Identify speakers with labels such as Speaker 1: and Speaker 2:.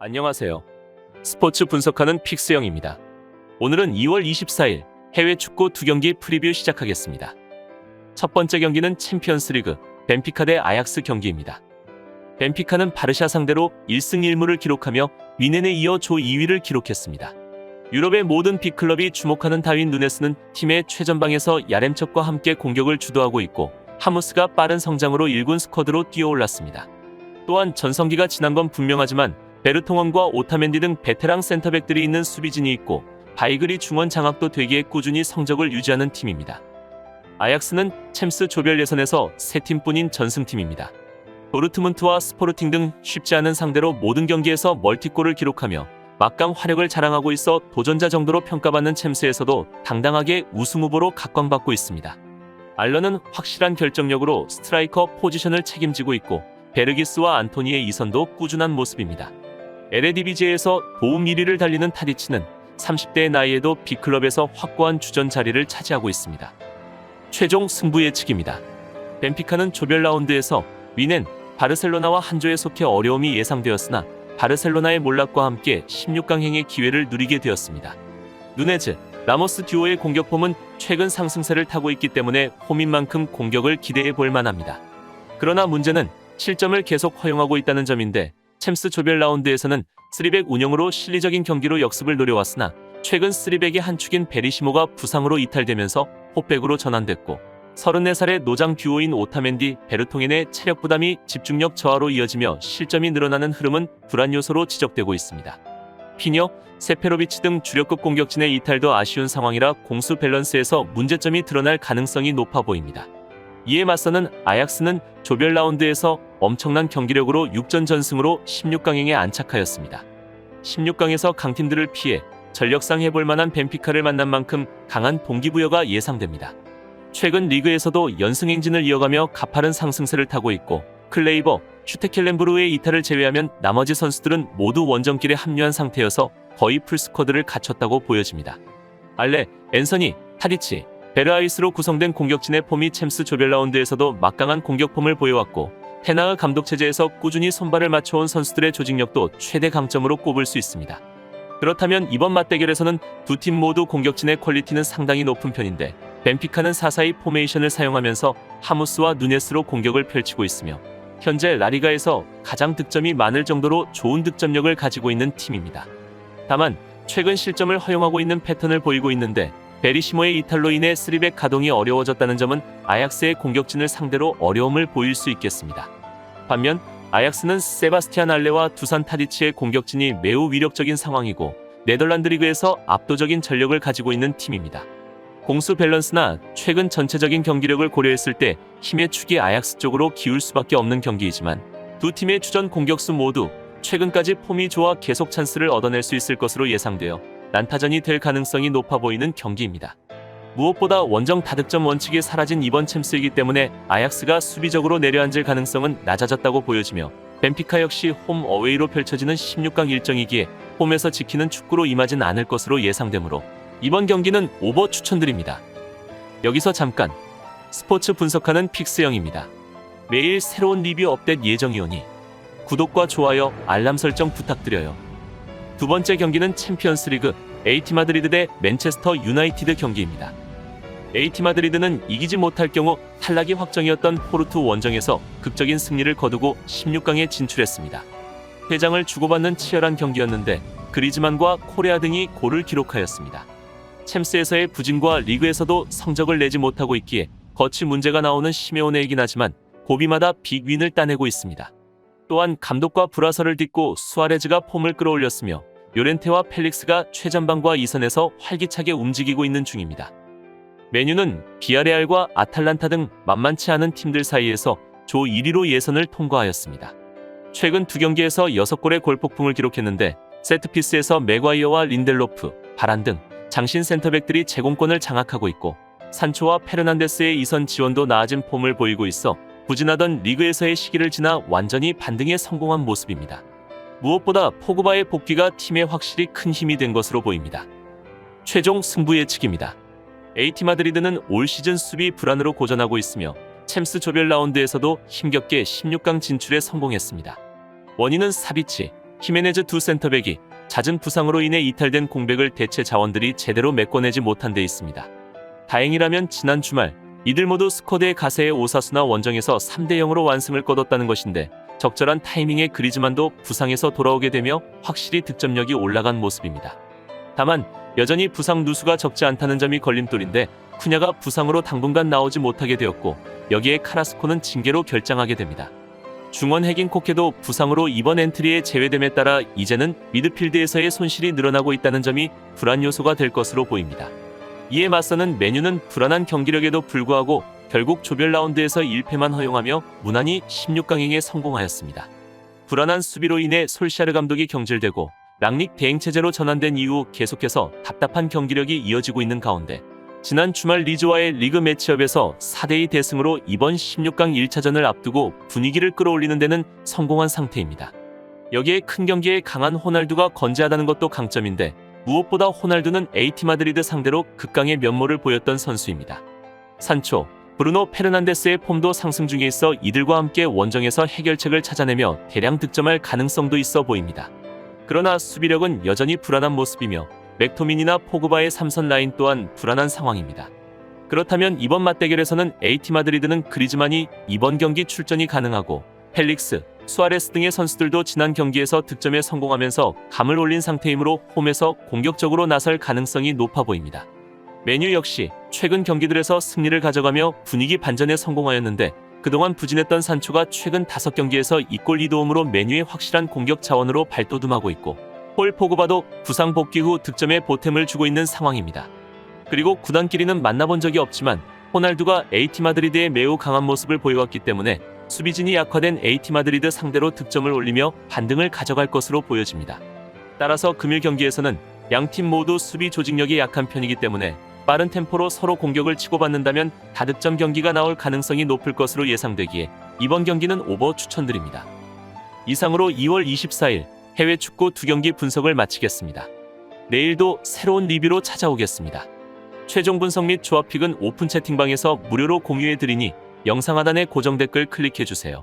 Speaker 1: 안녕하세요. 스포츠 분석하는 픽스영입니다. 오늘은 2월 24일 해외 축구 두 경기 프리뷰 시작하겠습니다. 첫 번째 경기는 챔피언스 리그 벤피카 대 아약스 경기입니다. 벤피카는 바르샤 상대로 1승 1무를 기록하며 위넨에 이어 조 2위를 기록했습니다. 유럽의 모든 빅클럽이 주목하는 다윈 누네스는 팀의 최전방에서 야렘척과 함께 공격을 주도하고 있고 하무스가 빠른 성장으로 1군 스쿼드로 뛰어올랐습니다. 또한 전성기가 지난 건 분명하지만 베르통원과 오타멘디 등 베테랑 센터백들이 있는 수비진이 있고 바이글이 중원 장악도 되기에 꾸준히 성적을 유지하는 팀입니다. 아약스는 챔스 조별 예선에서 세 팀뿐인 전승팀입니다. 도르트문트와 스포르팅 등 쉽지 않은 상대로 모든 경기에서 멀티골을 기록하며 막강 화력을 자랑하고 있어 도전자 정도로 평가받는 챔스에서도 당당하게 우승 후보로 각광받고 있습니다. 알런은 확실한 결정력으로 스트라이커 포지션을 책임지고 있고 베르기스와 안토니의 이선도 꾸준한 모습입니다. LADBJ에서 도움 1위를 달리는 타디치는 30대의 나이에도 B클럽에서 확고한 주전 자리를 차지하고 있습니다. 최종 승부 예측입니다. 벤피카는 조별 라운드에서 위넨, 바르셀로나와 한조에 속해 어려움이 예상되었으나 바르셀로나의 몰락과 함께 16강행의 기회를 누리게 되었습니다. 누네즈, 라모스 듀오의 공격폼은 최근 상승세를 타고 있기 때문에 홈인 만큼 공격을 기대해 볼 만합니다. 그러나 문제는 실점을 계속 허용하고 있다는 점인데 챔스 조별 라운드에서는 3백 운영으로 실리적인 경기로 역습을 노려왔으나 최근 3백의 한 축인 베리시모가 부상으로 이탈되면서 호백으로 전환됐고 34살의 노장 듀오인 오타멘디, 베르통엔의 체력 부담이 집중력 저하로 이어지며 실점이 늘어나는 흐름은 불안 요소로 지적되고 있습니다. 피녀, 세페로비치 등 주력급 공격진의 이탈도 아쉬운 상황이라 공수 밸런스에서 문제점이 드러날 가능성이 높아 보입니다. 이에 맞서는 아약스는 조별 라운드에서 엄청난 경기력으로 6전 전승으로 16강행에 안착하였습니다. 16강에서 강팀들을 피해 전력상 해볼 만한 벤피카를 만난 만큼 강한 동기부여가 예상됩니다. 최근 리그에서도 연승 행진을 이어가며 가파른 상승세를 타고 있고 클레이버, 슈테켈렌브루의 이탈을 제외하면 나머지 선수들은 모두 원정길에 합류한 상태여서 거의 풀스쿼드를 갖췄다고 보여집니다. 알레, 앤서니, 타디치, 베르아이스로 구성된 공격진의 폼이 챔스 조별 라운드에서도 막강한 공격폼을 보여왔고 테나의 감독 체제에서 꾸준히 손발을 맞춰온 선수들의 조직력도 최대 강점으로 꼽을 수 있습니다. 그렇다면 이번 맞대결에서는 두 팀 모두 공격진의 퀄리티는 상당히 높은 편인데 벤피카는 4-4-2 포메이션을 사용하면서 하무스와 누네스로 공격을 펼치고 있으며 현재 라리가에서 가장 득점이 많을 정도로 좋은 득점력을 가지고 있는 팀입니다. 다만 최근 실점을 허용하고 있는 패턴을 보이고 있는데 베리시모의 이탈로 인해 3백 가동이 어려워졌다는 점은 아약스의 공격진을 상대로 어려움을 보일 수 있겠습니다. 반면 아약스는 세바스티안 알레와 두산 타디치의 공격진이 매우 위력적인 상황이고 네덜란드 리그에서 압도적인 전력을 가지고 있는 팀입니다. 공수 밸런스나 최근 전체적인 경기력을 고려했을 때 힘의 축이 아약스 쪽으로 기울 수밖에 없는 경기이지만 두 팀의 주전 공격수 모두 최근까지 폼이 좋아 계속 찬스를 얻어낼 수 있을 것으로 예상되어 난타전이 될 가능성이 높아 보이는 경기입니다. 무엇보다 원정 다득점 원칙이 사라진 이번 챔스이기 때문에 아약스가 수비적으로 내려앉을 가능성은 낮아졌다고 보여지며 벤피카 역시 홈 어웨이로 펼쳐지는 16강 일정이기에 홈에서 지키는 축구로 임하진 않을 것으로 예상되므로 이번 경기는 오버 추천드립니다. 여기서 잠깐 스포츠 분석하는 픽스영입니다. 매일 새로운 리뷰 업데이트 예정이오니 구독과 좋아요, 알람 설정 부탁드려요. 두 번째 경기는 챔피언스 리그 에이티 마드리드 대 맨체스터 유나이티드 경기입니다. 에이티 마드리드는 이기지 못할 경우 탈락이 확정이었던 포르투 원정에서 극적인 승리를 거두고 16강에 진출했습니다. 회장을 주고받는 치열한 경기였는데 그리즈만과 코레아 등이 골을 기록하였습니다. 챔스에서의 부진과 리그에서도 성적을 내지 못하고 있기에 거치 문제가 나오는 시메오네이긴 하지만 고비마다 빅윈을 따내고 있습니다. 또한 감독과 불화설을 딛고 수아레즈가 폼을 끌어올렸으며 요렌테와 펠릭스가 최전방과 이선에서 활기차게 움직이고 있는 중입니다. 메뉴는 비아레알과 아탈란타 등 만만치 않은 팀들 사이에서 조 1위로 예선을 통과하였습니다. 최근 두 경기에서 6골의 골폭풍을 기록했는데 세트피스에서 맥과이어와 린델로프, 바란 등 장신 센터백들이 제공권을 장악하고 있고 산초와 페르난데스의 이선 지원도 나아진 폼을 보이고 있어 부진하던 리그에서의 시기를 지나 완전히 반등에 성공한 모습입니다. 무엇보다 포그바의 복귀가 팀에 확실히 큰 힘이 된 것으로 보입니다. 최종 승부 예측입니다. 에이티 마드리드는 올 시즌 수비 불안으로 고전하고 있으며 챔스 조별 라운드에서도 힘겹게 16강 진출에 성공했습니다. 원인은 사비치, 히메네즈 두 센터백이 잦은 부상으로 인해 이탈된 공백을 대체 자원들이 제대로 메꿔내지 못한 데 있습니다. 다행이라면 지난 주말 이들 모두 스쿼드의 가세의 오사수나 원정에서 3대 0으로 완승을 거뒀다는 것인데 적절한 타이밍에 그리즈만도 부상에서 돌아오게 되며 확실히 득점력이 올라간 모습입니다. 다만 여전히 부상 누수가 적지 않다는 점이 걸림돌인데 쿠냐가 부상으로 당분간 나오지 못하게 되었고 여기에 카라스코는 징계로 결장하게 됩니다. 중원 핵인 코케도 부상으로 이번 엔트리에 제외됨에 따라 이제는 미드필드에서의 손실이 늘어나고 있다는 점이 불안 요소가 될 것으로 보입니다. 이에 맞서는 메뉴는 불안한 경기력에도 불구하고 결국 조별 라운드에서 1패만 허용하며 무난히 16강행에 성공하였습니다. 불안한 수비로 인해 솔샤르 감독이 경질되고 랑릭 대행 체제로 전환된 이후 계속해서 답답한 경기력이 이어지고 있는 가운데 지난 주말 리즈와의 리그 매치업에서 4대2 대승으로 이번 16강 1차전을 앞두고 분위기를 끌어올리는 데는 성공한 상태입니다. 여기에 큰 경기에 강한 호날두가 건재하다는 것도 강점인데 무엇보다 호날두는 AT 마드리드 상대로 극강의 면모를 보였던 선수입니다. 산초, 브루노 페르난데스의 폼도 상승 중에 있어 이들과 함께 원정에서 해결책을 찾아내며 대량 득점할 가능성도 있어 보입니다. 그러나 수비력은 여전히 불안한 모습이며 맥토민이나 포그바의 삼선 라인 또한 불안한 상황입니다. 그렇다면 이번 맞대결에서는 AT 마드리드는 그리즈만이 이번 경기 출전이 가능하고 펠릭스, 수아레스 등의 선수들도 지난 경기에서 득점에 성공하면서 감을 올린 상태이므로 홈에서 공격적으로 나설 가능성이 높아 보입니다. 메뉴 역시 최근 경기들에서 승리를 가져가며 분위기 반전에 성공하였는데 그동안 부진했던 산초가 최근 5경기에서 2골 2도움으로 메뉴의 확실한 공격 자원으로 발돋움하고 있고 폴 포그바도 부상 복귀 후 득점에 보탬을 주고 있는 상황입니다. 그리고 구단끼리는 만나본 적이 없지만 호날두가 AT 마드리드의 매우 강한 모습을 보여왔기 때문에 수비진이 약화된 AT 마드리드 상대로 득점을 올리며 반등을 가져갈 것으로 보여집니다. 따라서 금일 경기에서는 양 팀 모두 수비 조직력이 약한 편이기 때문에 빠른 템포로 서로 공격을 치고받는다면 다득점 경기가 나올 가능성이 높을 것으로 예상되기에 이번 경기는 오버 추천드립니다. 이상으로 2월 24일 해외 축구 두 경기 분석을 마치겠습니다. 내일도 새로운 리뷰로 찾아오겠습니다. 최종 분석 및 조합픽은 오픈 채팅방에서 무료로 공유해 드리니 영상 하단의 고정 댓글 클릭해 주세요.